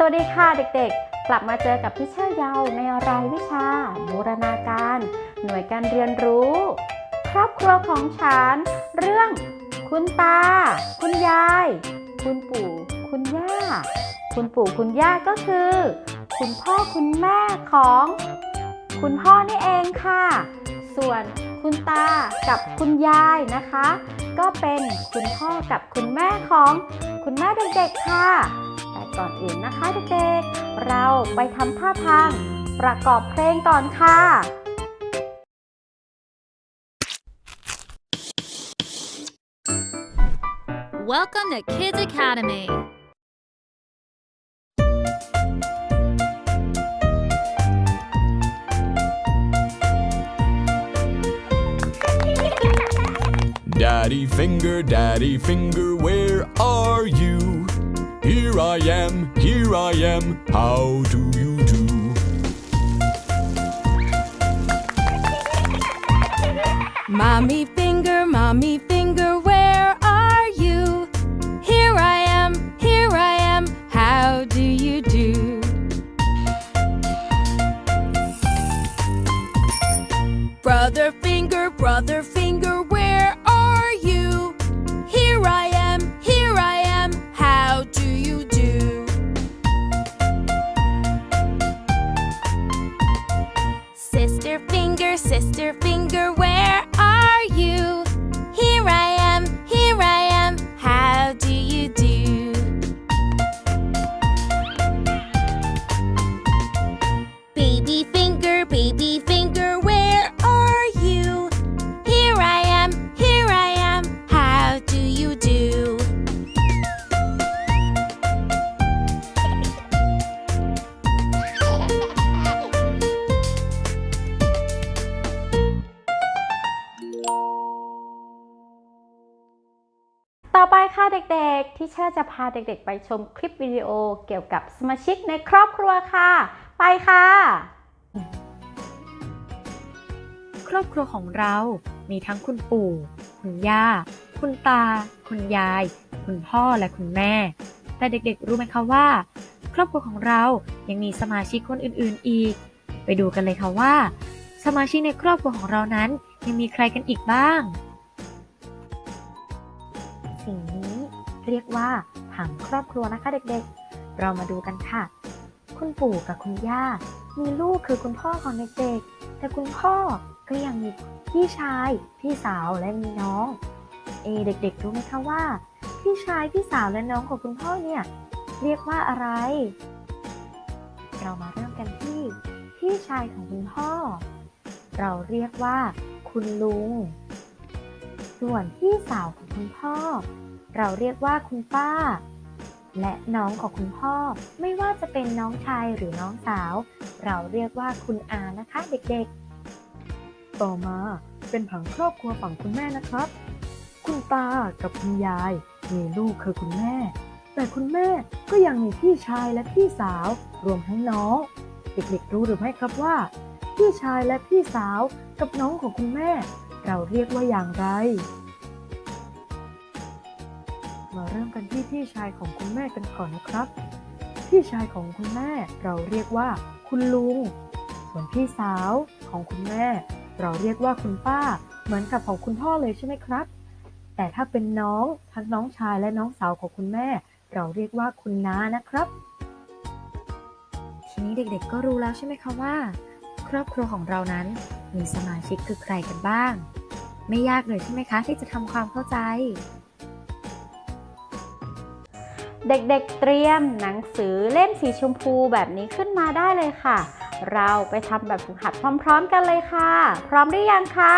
สวัสดีค่ะเด็กๆ กลับมาเจอกับพี่เชื่อเยาในรายวิชาบูรณาการ หน่วยการเรียนรู้ ครอบครัวของฉัน เรื่อง คุณตา คุณยาย คุณปู่ คุณย่า คุณปู่คุณย่าก็คือ คุณพ่อคุณแม่ของ คุณพ่อนี่เองค่ะ ส่วนคุณตากับคุณยายนะคะ ก็เป็นคุณพ่อกับคุณแม่ของ คุณแม่เด็กๆค่ะ ก่อนอื่นนะคะเด็กๆ เราไปทำท่าทางประกอบเพลงก่อนค่ะ Welcome to Kids Academy. Daddy finger, daddy finger, where are you? Here I am, here I am, how do you do? Mommy finger, mommy finger, sister finger, where are you? ไปค่ะเด็กๆ ที่เชื่อจะพาเด็กๆ ไปชมคลิปวิดีโอเกี่ยวกับสมาชิกในครอบครัวค่ะ ไปค่ะ ครอบครัวของเรา มีทั้งคุณปู่ คุณย่า คุณตา คุณยาย คุณพ่อและคุณแม่ แต่เด็กๆ รู้ไหมคะว่า ครอบครัวของเรายังมีสมาชิกคนอื่นๆอีก ไปดูกันเลยค่ะว่า สมาชิกในครอบครัวของเรานั้นยังมีใครกันอีกบ้าง เรียกว่าผังครอบครัวนะคะเด็กๆ เรามาดูกันค่ะ คุณปู่กับคุณย่า มีลูกคือคุณพ่อของเด็กๆ แต่คุณพ่อก็ยังมีพี่ชาย พี่สาวและมีน้อง เอเด็กๆ รู้ไหมคะว่า พี่ชาย พี่สาวและน้องของคุณพ่อเนี่ยเรียกว่าอะไร เรามาเริ่มกันที่ พี่ชายของคุณพ่อ เราเรียกว่า คุณลุง ส่วนพี่สาวของคุณพ่อ เราเรียกว่าคุณป้า และน้องของคุณพ่อ ไม่ว่าจะเป็นน้องชายหรือน้องสาว เราเรียกว่าคุณอานะคะเด็กๆ ต่อมาเป็นผังครอบครัวฝั่งคุณแม่นะครับ คุณตากับคุณยาย มีลูกคือคุณแม่ แต่คุณแม่ก็ยังมีพี่ชายและพี่สาว รวมทั้งน้อง เด็กๆรู้หรือไม่ครับว่า พี่ชายและพี่สาวกับน้องของคุณแม่ เราเรียกว่าอย่างไร มาเริ่มกันที่พี่ชายของคุณแม่กันก่อนนะครับ พี่ชายของคุณแม่เราเรียกว่า คุณลุง ส่วนพี่สาวของคุณแม่ เราเรียกว่าคุณป้า เหมือนกับของคุณพ่อเลยใช่ไหมครับ แต่ถ้าเป็นน้องทั้งน้องชายและน้องสาวของคุณแม่ เราเรียกว่าคุณน้านะครับ ทีนี้เด็กๆก็รู้แล้วใช่ไหมคะว่า ครอบครัวของเรานั้นมีสมาชิกคือใครกันบ้าง ไม่ยากเลยใช่ไหมคะ ที่จะทำความเข้าใจ เด็กๆเตรียมหนังสือเล่มสีชมพูแบบนี้ขึ้นมาได้เลยค่ะ เราไปทำแบบฝึกหัดพร้อม ๆ กันเลยค่ะ พร้อมหรือยังคะ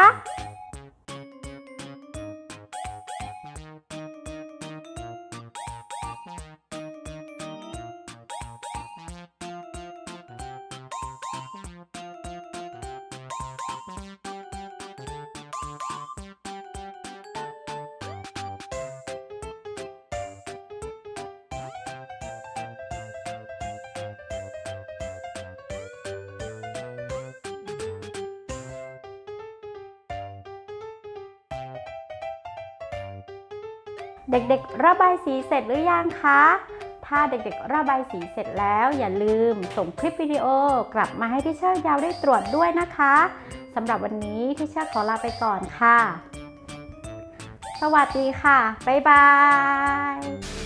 เด็กๆ ระบายสีเสร็จหรือยังคะ ถ้าเด็กๆ ระบายสีเสร็จแล้วอย่าลืมส่งคลิปวิดีโอกลับมาให้ที่เชอร์ยาวได้ตรวจด้วยนะคะสำหรับวันนี้ที่เชอร์ขอลาไปก่อนค่ะ สวัสดีค่ะ บ๊ายบาย